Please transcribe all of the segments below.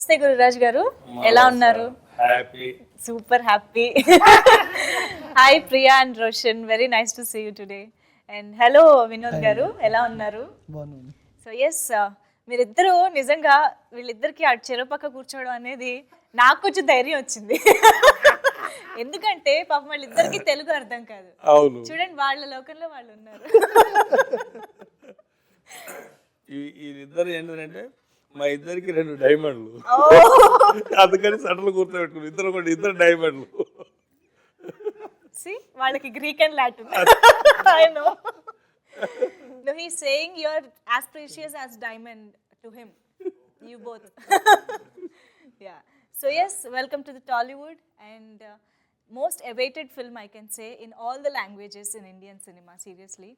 నమస్తే గురురాజ్ గారు. ఎలా ఉన్నారు? Happy super happy hi Priya and Roshan very nice to see you today and hello Vinod garu. ఎలా ఉన్నారు? సో ఎస్ మీరిద్దరూ నిజంగా వీళ్ళిద్దరికి అటు చెరుపక్క కూర్చోవడం అనేది నాకు కొంచెం ధైర్యం వచ్చింది. ఎందుకంటే పాపం వాళ్ళిద్దరికి తెలుగు అర్థం కాదు. అవును. చూడండి వాళ్ళ లోకంలో వాళ్ళు ఉన్నారు. వీళ్ళిద్దరు ఏంటంటే మా ఇద్దరికి రెండు డైమండ్లు అందుకని సటలు కూర్చోబెట్టుకుని ఇద్దరు కూడా ఇద్దరు డైమండ్లు సి వాళ్ళకి Greek and Latin I know no he's saying you're as precious as diamond to him you both yeah so yes welcome to the tollywood and uh, most awaited film i can say in all the languages in indian cinema seriously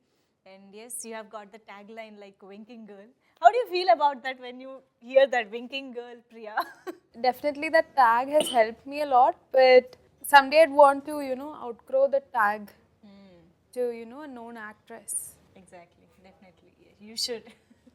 and yes you have got the tagline like winking girl how do you feel about that when you hear that winking girl priya definitely that tag has helped me a lot but someday i'd want to you know outgrow the tag to you know a known actress Exactly, definitely. You should.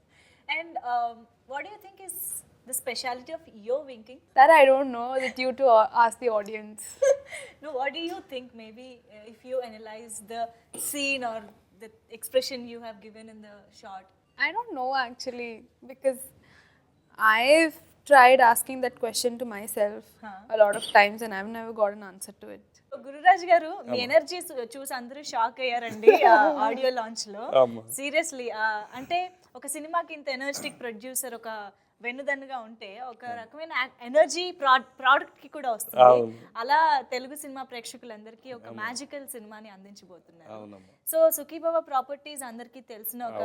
and um, what do you think is the speciality of your winking? that i don't know that you to uh, ask the audience no, what do you think? Maybe uh, if you analyze the scene or the expression you have given in the shot. I don't know actually because i've tried asking that question to myself a lot of times and i've never got an answer to it Gururaj garu me energy చూసి అందరూ shock అయ్యారండి audio లాంచ్లో. Seriously అంటే ఒక సినిమాకి ఇంత energetic producer ఒక వెన్నుదన్నుగా ఉంటే ఒక రకమైన ఎనర్జీ ప్రోడక్ట్కి కూడా వస్తుంది. అలా తెలుగు సినిమా ప్రేక్షకులందరికీ ఒక మ్యాజికల్ సినిమాని అందించబోతున్నారు. సో సుఖీబాబా ప్రాపర్టీస్ అందరికీ తెలిసిన ఒక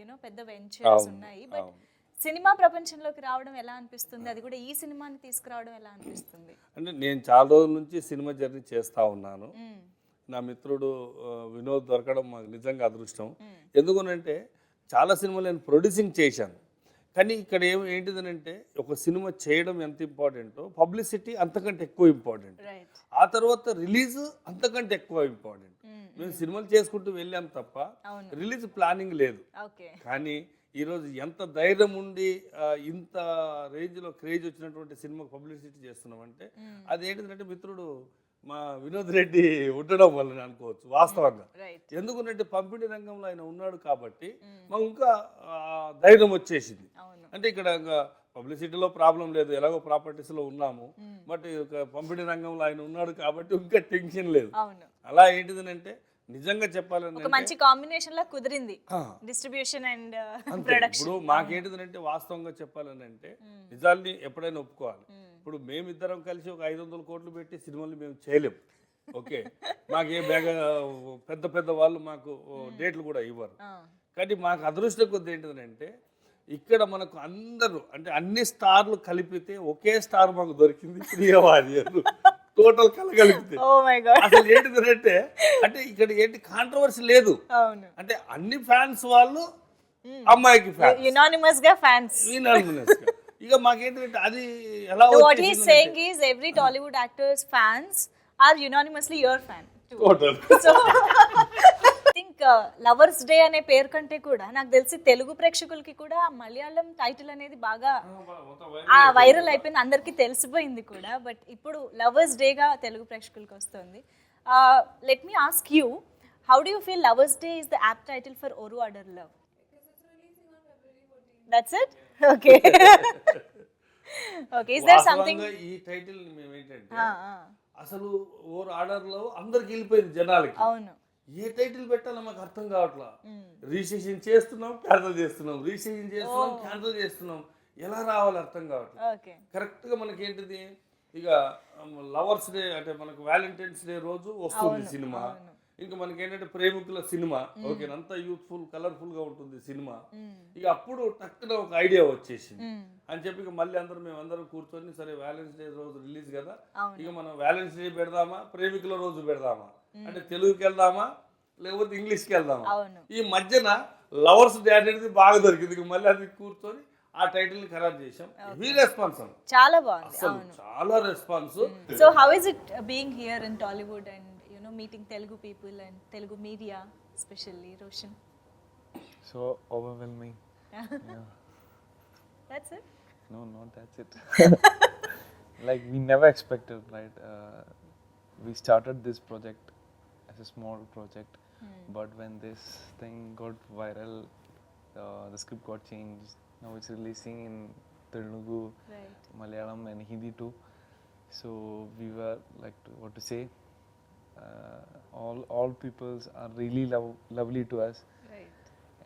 యూనో పెద్ద వెంచర్స్ ఉన్నాయి. బట్ సినిమా ప్రపంచంలోకి రావడం ఎలా అనిపిస్తుంది? అది కూడా ఈ సినిమాని తీసుకురావడం ఎలా అనిపిస్తుంది? అంటే నేను చాలా రోజుల నుంచి సినిమా జర్నీ చేస్తూ ఉన్నాను. నా మిత్రుడు వినోద్ దొరకడం మాకు నిజంగా అదృష్టం. ఎందుకనంటే చాలా సినిమాలు నేను ప్రొడ్యూసింగ్ చేశాను. కానీ ఇక్కడ ఏం ఏంటిదనంటే ఒక సినిమా చేయడం ఎంత ఇంపార్టెంటో పబ్లిసిటీ అంతకంటే ఎక్కువ ఇంపార్టెంట్. రైట్ ఆ తర్వాత రిలీజ్ అంతకంటే ఎక్కువ ఇంపార్టెంట్. మేము సినిమాలు చేసుకుంటూ వెళ్ళాం తప్ప. రిలీజ్ ప్లానింగ్ లేదు. కానీ ఈరోజు ఎంత ధైర్యం ఉండి ఇంత రేంజ్లో క్రేజ్ వచ్చినటువంటి సినిమా పబ్లిసిటీ చేస్తున్నామంటే అది ఏంటంటే మిత్రుడు మా వినోద్ రెడ్డి ఉండడం వల్ల అనుకోవచ్చు వాస్తవంగా. రైట్ ఎందుకంటే పంపిణీ రంగంలో ఆయన ఉన్నాడు కాబట్టి మాకు ఇంకా ధైర్యం వచ్చేసింది. అంటే ఇక్కడ పబ్లిసిటీలో ప్రాబ్లం లేదు ఎలాగో ప్రాపర్టీస్లో ఉన్నాము బట్ ఒక పంపిణీ రంగంలో ఆయన ఉన్నాడు కాబట్టి ఇంకా టెన్షన్ లేదు. అలా ఏంటిదనంటే నిజంగా చెప్పాలని మంచి కాంబినేషన్ లా కుదిరింది. Distribution and. ప్రొడక్షన్. ఇప్పుడు మాకేంటిదంటే వాస్తవంగా చెప్పాలని అంటే నిజాల్ని ఎప్పుడైనా ఒప్పుకోవాలి. ఇప్పుడు మేమిద్దరం కలిసి ఒక ఐదు వందల కోట్లు పెట్టి సినిమాలు మేము చేయలేం. ఓకే? మాకు ఏ బేగ పెద్ద పెద్ద వాళ్ళు మాకు డేట్లు కూడా ఇవ్వరు. కానీ మాకు అదృష్టం కొద్ది ఏంటిదంటే ఇక్కడ మనకు అందరూ అంటే అన్ని స్టార్లు కలిపితే ఒకే స్టార్ మాకు దొరికింది ప్రియవాది టోటల్ కలగలిపితే. గాడ్ అసలు ఏంటిదంటే అంటే ఇక్కడ ఏంటి కాంట్రవర్సీ లేదు. అంటే అన్ని ఫ్యాన్స్ వాళ్ళు అమ్మాయికి ఫ్యాన్స్. యునానిమస్గా ఫ్యాన్స్. Unanimous గా. ఇక మాకేంటంటే అది ఎలా what he saying is every Tollywood actors fans are unanimously your fan total so think lovers day అనే పేరు కంటే కూడా నాకు తెలిసి తెలుగు ప్రేక్షకులకి కూడా మలయాళం టైటిల్ అనేది బాగా ఆ వైరల్ అయిపోయింది. అందరికీ తెలిసిపోయింది కూడా. బట్ ఇప్పుడు లవర్స్ డేగా తెలుగు ప్రేక్షకులకి వస్తుంది. Let me ask you how do you feel lovers day is the apt title for Oru Adaar Love that's it okay okay is there something ఈ టైటిల్ మేము ఏంటంటే అసలు ఓవర్ ఆర్డర్లో అందరికి వెళ్ళిపోయింది జనాలకి. అవును. ఏ టైటిల్ పెట్టాలో మాకు అర్థం కావట్లా. రిజిస్ట్రేషన్ చేస్తున్నాం క్యాన్సిల్ చేస్తున్నాం. రిజిస్ట్రేషన్ చేస్తున్నాం క్యాన్సిల్ చేస్తున్నాం. ఎలా రావాలి అర్థం కావట్లేదు ఓకే కరెక్ట్గా మనకి ఏంటిది? ఇక లవర్స్ డే అంటే మనకు వ్యాలంటైన్స్ డే రోజు వస్తుంది సినిమా. ఇంకా మనకి ఏంటంటే ప్రేమికుల సినిమా. ఓకే అంతా యూత్ఫుల్ కలర్ఫుల్గా ఉంటుంది సినిమా. ఇక అప్పుడు టక్కున ఒక ఐడియా వచ్చేసింది. అని చెప్పి ఇక మళ్ళీ అందరం మేము అందరం కూర్చొని సరే వ్యాలెన్స్ డే రోజు రిలీజ్ కదా ఇక మనం వ్యాలెన్స్ డే పెడదామా ప్రేమికుల రోజు పెడదామా? అంటే తెలుగుకి వెళ్దామా లేకపోతే ఇంగ్లీష్కి వెళ్దామా? ఈ మధ్యన లవర్స్ డే అనేది బాగా దొరికింది. ఇక మళ్ళీ అది కూర్చొని ఆ టైటిల్ని ఖరాబ్ చేసాం హెవీ రెస్పాన్స్ చాలా బాగుంది. అసలు చాలా response so how is it being here in Tollywood and meeting Telugu people and Telugu media, especially Roshan? So overwhelming. yeah. That's it? No, not that's it. like we never expected, right? Uh, we started this project as a small project, mm. but when this thing got viral, uh, the script got changed. Now it's releasing in Telugu, right. Malayalam, and Hindi too. So we were like, to, what to say? Uh, all all peoples are really lov- lovely to us Right.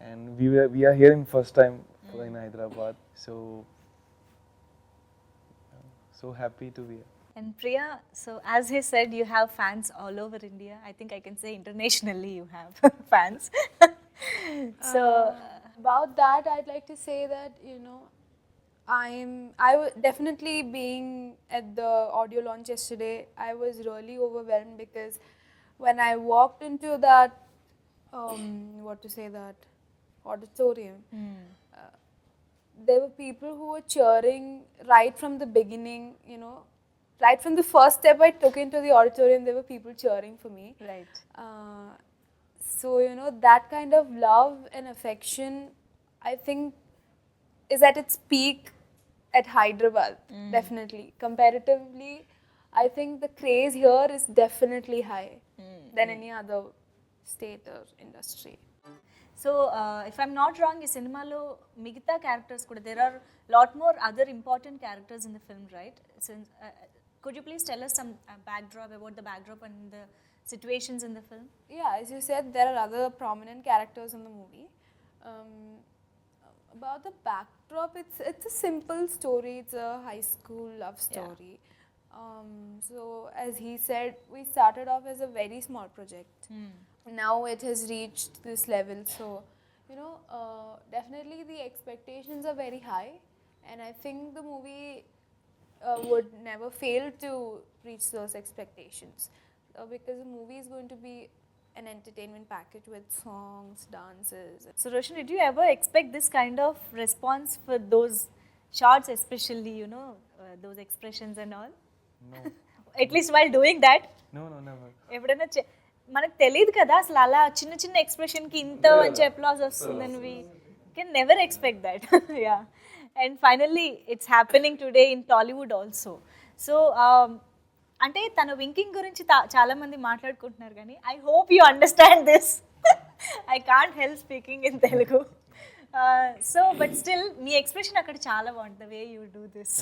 and we were we are hearing first time in Hyderabad. So uh, so happy to be here. And Priya, so as he said, you have fans all over India. I think I can say internationally you have fans. so, Uh, about that, I'd like to say that you know, I'm I was definitely being at the audio launch yesterday. I was really overwhelmed because when I walked into that, um, what to say that auditorium, uh, there were people who were cheering right from the beginning. You know, right from the first step I took into the auditorium, there were people cheering for me. right. Uh, so you know that kind of love and affection i think is at its peak at hyderabad definitely comparatively i think the craze here is definitely high than any other state or industry so if I'm not wrong ఈ సినిమాలో మిగతా characters కూడా there are lot more other important characters in the film right could you please tell us some backdrop about the backdrop and the situations in the film yeah as you said there are other prominent characters in the movie um, about the backdrop it's it's a simple story. It's a high school love story. Um, so as he said we started off as a very small project. Now it has reached this level. So you know uh, definitely the expectations are very high. And i think the movie uh, would never fail to reach those expectations. Uh, because the movie is going to be an entertainment package with songs, dances. So Roshan, did you ever expect this kind of response for those shots, especially you know uh, those expressions and all? No, At least while doing that, no, no, never. ఎప్పుడైనా చె- మనకు తెలియదు కదా అసలు అలా చిన్న చిన్న ఎక్స్ప్రెషన్కి ఇంత మంచి అప్లాస్ వస్తుందని we can never expect that yeah and finally it's happening today in Tollywood also so um, అంటే తన వింకింగ్ గురించి చాలా మంది మాట్లాడుకుంటున్నారు కానీ I hope you understand this I can't help speaking in Telugu so but still me expression అక్కడ చాలా బాగుంటుంది way you do this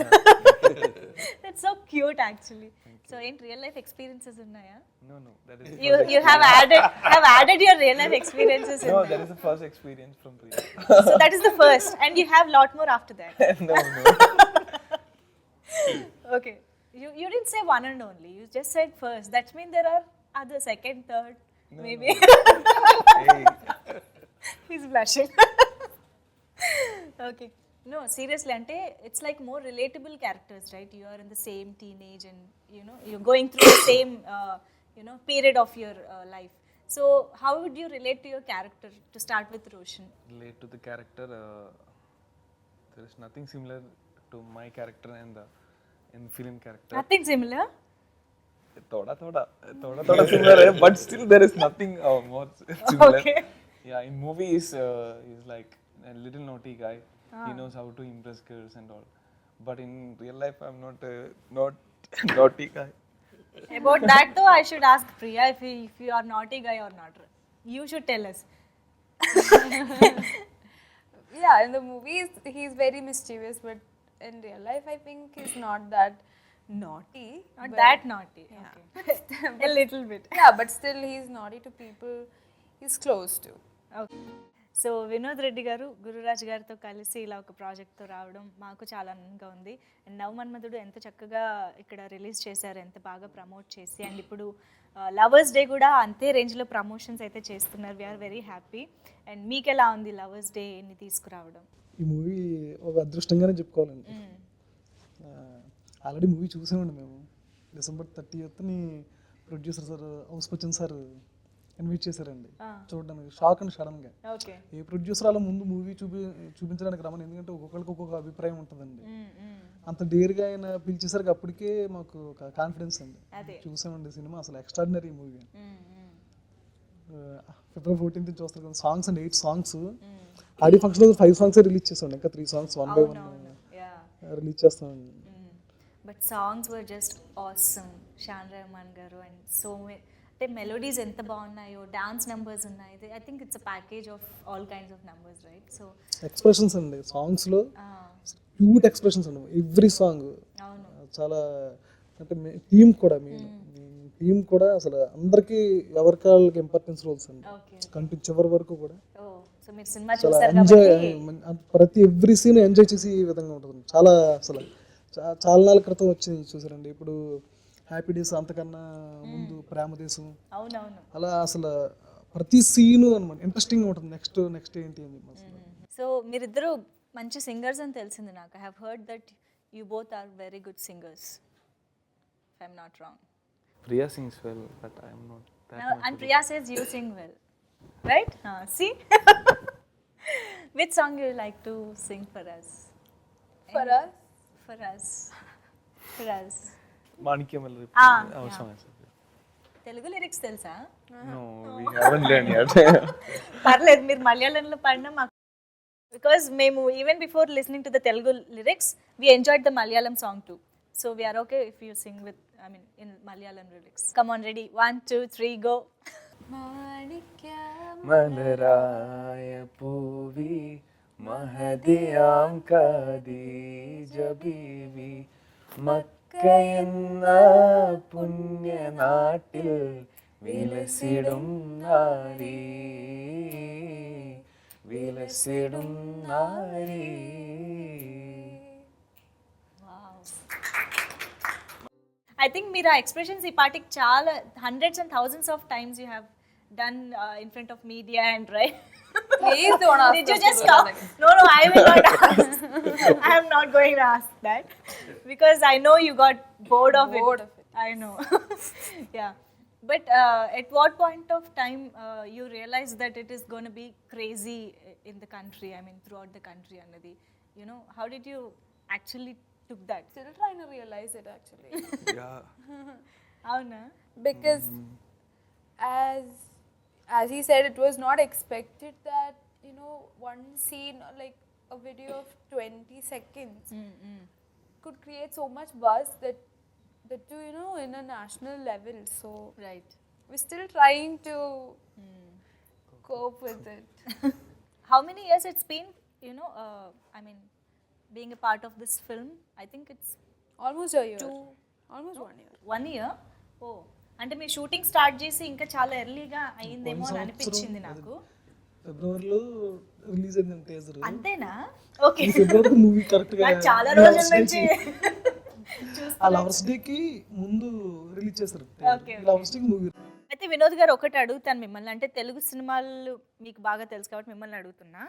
that's so cute actually so ఏంటి రియల్ లైఫ్ ఎక్స్పీరియన్సెస్ ఉన్నాయా No, no, that is. you you have added have added your real life experiences in No, there. that is the first experience from Priya. so that is the first and you have lot more after that no, no. okay you you didn't say one and only. You just said first. That means there are other second third maybe. Hey, he's blushing. Okay. No seriously ante it's like more relatable characters right? You are in the same teenage and you know you're going through the same uh, you know period of your uh, life. So how would you relate to your character to start with roshan? Relate to the character. Uh, there is nothing similar to my character and the in film character. nothing similar Thoda, thoda, thoda, thoda similar, eh, but still there is nothing uh, more similar. Okay. Yeah, in movies, uh, he's like a little naughty guy. Ah. He knows how to impress girls and all. But in real life, I'm not a not naughty guy. About that though, I should ask Priya if, he, if you are naughty guy or not. You should tell us. Yeah, in the movies he's very mischievous, but in real life I think he's not that naughty. Not that naughty. Yeah. Okay. A little bit. Yeah, but still he's naughty to people he's close to. Okay so Vinod Reddy garu Gururaj గారితో కలిసి ఇలా ఒక ప్రాజెక్ట్తో రావడం మాకు చాలా ఆనందంగా ఉంది and నవమన్మధుడు ఎంత చక్కగా ఇక్కడ రిలీజ్ చేశారు ఎంత బాగా ప్రమోట్ చేసి అండ్ ఇప్పుడు లవర్స్ డే కూడా అంతే రేంజ్లో ప్రమోషన్స్ అయితే చేస్తున్నారు వీఆర్ వెరీ హ్యాపీ అండ్ మీకు ఎలా ఉంది లవర్స్ డేని తీసుకురావడం ఈ మూవీ ఒక అదృష్టంగానే చెప్పుకోవాలండి. ఆల్రెడీ మూవీ చూసామండి మేము. డిసెంబర్ థర్టీ ఎత్ని ప్రొడ్యూసర్ సార్ హౌస్ కొచ్చిన సార్ ఇన్వైట్ చేశారండి. చూడడానికి షాక్ అండ్ సడన్గా ఏ ప్రొడ్యూసర్ అలా ముందు మూవీ చూపి చూపించడానికి రమ్మని ఎందుకంటే ఒక్కొక్కరికి ఒక్కొక్క అభిప్రాయం ఉంటుందండి. అంత డేర్గా ఆయన పిలిచేసరికి అప్పటికే మాకు ఒక కాన్ఫిడెన్స్ అండి. చూసామండి సినిమా అసలు ఎక్స్ట్రాడినరీ మూవీ. ఫిబ్రవరి ఫోర్టీన్త్ చూస్తారు కదా సాంగ్స్ అండి eight songs audio function five songs release చేసాం ఇంకా three songs one by one ya release చేస్తామండి but songs were just awesome Shaan Rahman garu and so అంటే మెలోడీస్ ఎంత బాగున్నాయో డాన్స్ నెంబర్స్ ఉన్నాయి. I think it's a package of all kinds of numbers right so expressions అండి. సాంగ్స్లో cute expressions అండి every song చాలా అంటే టీం కూడా మీ టీం కూడా అసలు అందరికీ ఎవరికి వాళ్ళకి ఇంపార్టెన్స్ రోల్స్ అండి. కంటి చివరి వరకు కూడా. సో మీరు సినిమా చాలా చూసారు ఎంజాయ్ కాబట్టి ప్రతి ఎవ్రీ సీన్ ఎంజాయ్ చేసి ఈ విధంగా ఉంటుంది. చాలా అసలు చాలా నాళ్ళ క్రితం వచ్చింది చూసారండి ఇప్పుడు హ్యాపీ డేస్ అంతకన్నా ముందు ప్రేమ దేశం. అవునవును. అలా అసలు ప్రతి సీను అనమాట ఇంట్రెస్టింగ్ ఉంటుంది. నెక్స్ట్ నెక్స్ట్ ఏంటి అని సో మీరిద్దరు మంచి సింగర్స్ అని తెలిసింది నాకు. I have heard that you both are very good singers I'm not wrong well, but I'm not that much. And Priya says you sing well right see with song you like to sing for us For us, for us for us Ah, yeah. song. is- Telugu lyrics తెలుసా? No, we haven't learned yet. పర్లేదు మీరు మలయాళంలో పాడినా మాకు because మేము even before listening to the Telugu lyrics we enjoyed the Malayalam song too so we are okay if you sing with I mean in Malayalam lyrics come on ready one two three go മലരായ പൂവി മഹദിയാം കദീജബീവി മക്കയെന്ന പുണ്യനാട്ടിൽ വിലസിടും നാരി വിലസിടും നാരി I think మీరు ఆ expressions ఈ పాటికి చాలా hundreds and thousands of times you have done uh, in front of media and right. Please don't ask. Did you just stop? No, no, I will not ask. I am not going to ask that because I know you got bored of bored it. Of it. I know. yeah. But uh, at what point of time uh, you realize that it is going to be crazy in the country? I mean, throughout the country, Anadi. You know, how did you actually took that? Still trying to realize it actually. yeah. How na? Because mm-hmm. as as he said, it was not expected that you know one scene like a video of 20 seconds mm-hmm. could create so much buzz that that to you know in a national level. So right, we're still trying to mm. cope with it. How many years it's been? You know, uh, I mean, being a part of this film, I think it's almost a year. Two, almost no, one year. One year. Oh. అంటే మీరు shooting start చేసి ఇంకా చాలా ఎర్లీగా అయిందేమో అని అనిపించింది నాకు. ఫిబ్రవరిలో రిలీజ్ అయింది టీజర్ అంతేనా? ఓకే. ఫిబ్రవరి మూవీ కరెక్ట్గా చాలా రోజుల నుంచి ఆ లవర్స్ డే కి ముందు release Okay, lovers day movie అయితే వినోద్ గారు ఒకటి అడుగుతాను మిమ్మల్ని. అంటే తెలుగు సినిమాలు మీకు బాగా తెలుసు కాబట్టి మిమ్మల్ని అడుగుతున్నా.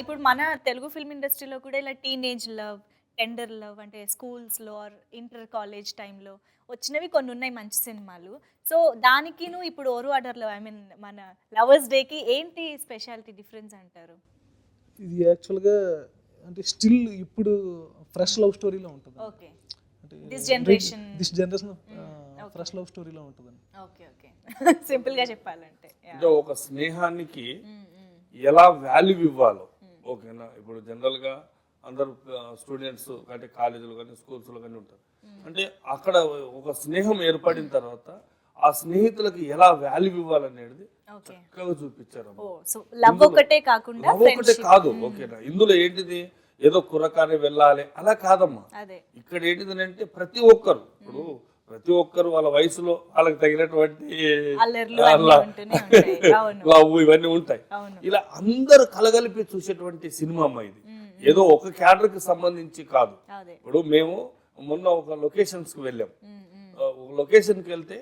ఇప్పుడు మన తెలుగు ఫిల్మ్ ఇండస్ట్రీలో కూడా ఇలా టీనేజ్ లవ్ టెండర్ లవ్ అంటే స్కూల్స్లో ఆర్ ఇంటర్ కాలేజ్ టైంలో వచ్చినవి కొన్ని ఉన్నాయి మంచి సినిమాలు. సో దానికిను ఇప్పుడు ఓరు ఆర్డర్లో ఐ మీన్ మన లవర్స్ డేకి ఏంటి స్పెషాలిటీ డిఫరెన్స్ అంటారు? ఇది యాక్చువల్గా అంటే స్టిల్ ఇప్పుడు ఫ్రెష్ లవ్ స్టోరీలో ఉంటుంది okay. This generation this generation fresh love స్టోరీలో ఉంటుంది ఓకే ఓకే. సింపుల్గా చెప్పాలంటే Yeah. అంటే ఒక స్నేహానికి ఎలా వాల్యూ ఇవ్వాలో ఓకేనా? ఇప్పుడు జనరల్గా అందరు స్టూడెంట్స్ అంటే కాలేజీలు కానీ స్కూల్స్లో కానీ ఉంటారు. అంటే అక్కడ ఒక స్నేహం ఏర్పడిన తర్వాత ఆ స్నేహితులకు ఎలా వాల్యూ ఇవ్వాలనేది చక్కగా చూపించారు లవ్ ఒకటే కాకుండా లవ్ ఒకటే ఫ్రెండ్షిప్ కాదు ఓకేనా ఇందులో ఏంటిది? ఏదో కుర్రకానే వెళ్ళాలి. అలా కాదమ్మా. ఇక్కడ ఏంటిది అంటే ప్రతి ఒక్కరు ఇప్పుడు ప్రతి ఒక్కరు వాళ్ళ వయసులో వాళ్ళకి తగినటువంటి లవ్ ఇవన్నీ ఉంటాయి. ఇలా అందరు కలగలిపి చూసేటువంటి సినిమా అమ్మ ఇది. ఏదో ఒక క్యాడర్కి సంబంధించి కాదు. ఇప్పుడు మేము మొన్న ఒక లొకేషన్స్కి వెళ్ళాం. ఒక లొకేషన్కి వెళ్తే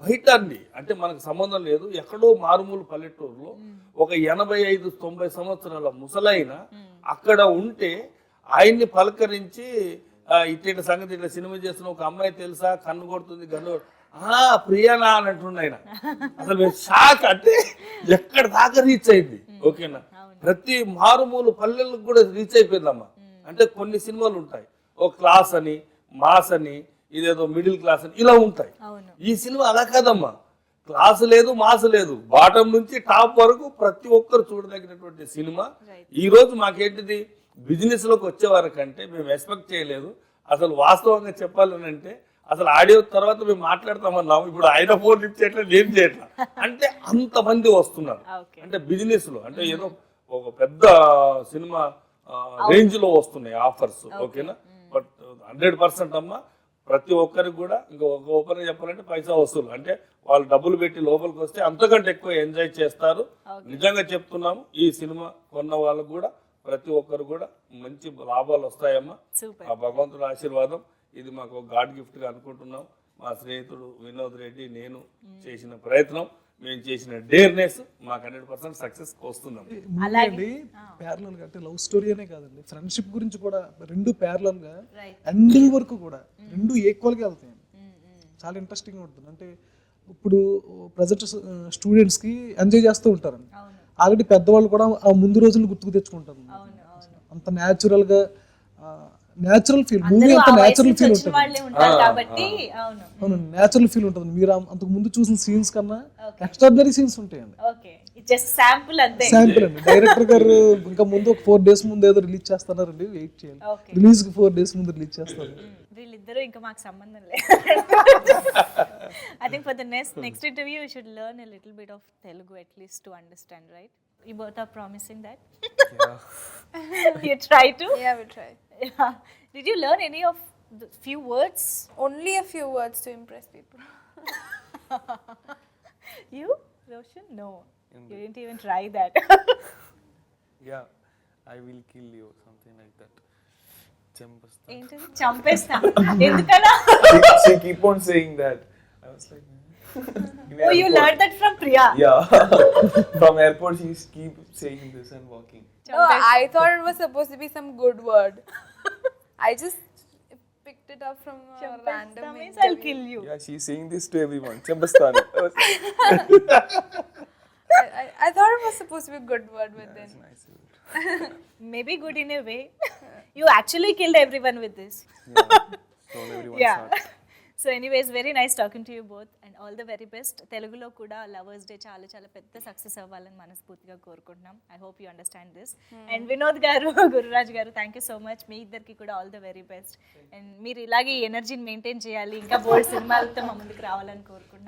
బయట అండి అంటే మనకు సంబంధం లేదు ఎక్కడో మారుమూల పల్లెటూరులో ఒక ఎనభై ఐదు తొంభై సంవత్సరాల ముసలైన అక్కడ ఉంటే ఆయన్ని పలకరించి ఆ, ఇట్టి సంగతి ఇట్లా సినిమా చేస్తున్న ఒక అమ్మాయి తెలుసా? కన్ను కొడుతుంది గన్ను ఆ ప్రియానా అని అంటుండే ఆయన. అసలు షాక్ అంటే ఎక్కడ దాకా రీచ్ అయింది? ఓకేనా? ప్రతి మారుమూల పల్లెలకు కూడా రీచ్ అయిపోయిందమ్మా. అంటే కొన్ని సినిమాలు ఉంటాయి. ఓ క్లాస్ అని మాస్ అని ఇదేదో మిడిల్ క్లాస్ అని ఇలా ఉంటాయి. ఈ సినిమా అలా కాదమ్మా. క్లాస్ లేదు మాస్ లేదు. బాటం నుంచి టాప్ వరకు ప్రతి ఒక్కరు చూడదగినటువంటి సినిమా. ఈ రోజు మాకేంటిది? బిజినెస్లోకి వచ్చే వరకంటే మేము ఎక్స్పెక్ట్ చేయలేదు. అసలు వాస్తవంగా చెప్పాలని అంటే అసలు ఆడియో తర్వాత మేము మాట్లాడతామన్నాము ఇప్పుడు ఆయన ఫోన్ లిఫ్ట్ చేయట్లేదు నేను చేయట్లా. అంటే అంతమంది వస్తున్నారు. అంటే బిజినెస్లో అంటే ఏదో ఒక పెద్ద సినిమా రేంజ్లో వస్తున్నాయి ఆఫర్స్ ఓకేనా? బట్ హండ్రెడ్ పర్సెంట్ అమ్మా ప్రతి ఒక్కరికి కూడా ఇంకా ఒక ఓపెన్ చెప్పాలంటే పైసా వసూలు. అంటే వాళ్ళు డబ్బులు పెట్టి లోపలికి వస్తే అంతకంటే ఎక్కువ ఎంజాయ్ చేస్తారు. నిజంగా చెప్తున్నాము ఈ సినిమా కొన్న వాళ్ళకు కూడా ప్రతి ఒక్కరు కూడా మంచి లాభాలు వస్తాయమ్మా. ఆ భగవంతుడి ఆశీర్వాదం. ఇది మాకు ఒక గాడ్ గిఫ్ట్గా అనుకుంటున్నాం. మా స్నేహితుడు వినోద్ రెడ్డి నేను చేసిన ప్రయత్నం. మేము చేసిన డేర్నెస్ మాకు హండ్రెడ్ పర్సెంట్ సక్సెస్ వస్తున్నాం. అండి ప్యారలల్గా అంటే లవ్ స్టోరీ అనే కాదండి. ఫ్రెండ్షిప్ గురించి కూడా రెండు ప్యారలల్గా ఎండింగ్ వరకు కూడా రెండు ఈక్వల్గా వెళ్తాయి. చాలా ఇంట్రెస్టింగ్ ఉంటుంది. అంటే ఇప్పుడు ప్రజెంట్ స్టూడెంట్స్కి ఎంజాయ్ చేస్తూ ఉంటారండి. ఆల్రెడీ పెద్దవాళ్ళు కూడా ఆ ముందు రోజులు గుర్తుకు తెచ్చుకుంటారు. అంత న్యాచురల్గా న్యాచురల్ ఫీల్ మూవీ అంత న్యాచురల్ ఫీల్ ఉంటుంది. వాళ్ళే ఉంటారు కాబట్టి అవును. అవును న్యాచురల్ ఫీల్ ఉంటుంది. మీరు అంతకు ముందు చూసిన సీన్స్ కన్నా ఎక్స్ట్రాడినరీ సీన్స్ ఉంటాయండి. ఓకే జస్ట్ శాంపుల్ అంతే. శాంపుల్ అండి. డైరెక్టర్ గారు ఇంకా ముందు ఒక ఫోర్ డేస్ ముందు ఏదో రిలీజ్ చేస్తున్నారండి వెయిట్ చేయాలి Okay. రిలీజ్కి ఫోర్ డేస్ ముందు రిలీజ్ చేస్తారు. వీళ్ళిద్దరూ ఇంకా మాకు సంబంధం లేదు. I think for the next next interview you should learn a little bit of Telugu at least to understand right you both are promising that you try to Yeah, we try. Did you learn any of few words Only a few words to impress people. You Roshan no you didn't even try that Yeah, I will kill you, something like that. Chambasta. ఏంటది చంపేస్తా ఎందుకలా she, she keep on saying that. I was like, oh, you learned that from Priya. Yeah. from airport, she keep saying this and walking. No, I thought it was supposed to be some good word. I just picked it up from a random means interview. I'll kill you. Yeah, she's saying this to everyone. Champastani. I, I, I, thought it was supposed to be a good word, with yeah, then. Nice Maybe good in a way. you actually killed everyone with this. Yeah. Yeah. So anyways very nice talking to you both and all the very best తెలుగులో కూడా lovers day చాలా చాలా పెద్ద success అవ్వాలని మనస్ఫూర్తిగా కోరుకుంటున్నాం I hope you understand this and Vinod garu Gururaj garu thank you so much మీ ఇద్దరికి కూడా all the very best and మీరు ఇలాగే ఎనర్జీని మెయింటైన్ చేయాలి ఇంకా బోల్డ్ సినిమాలతో మా ముందుకు రావాలని కోరుకుంటున్నాం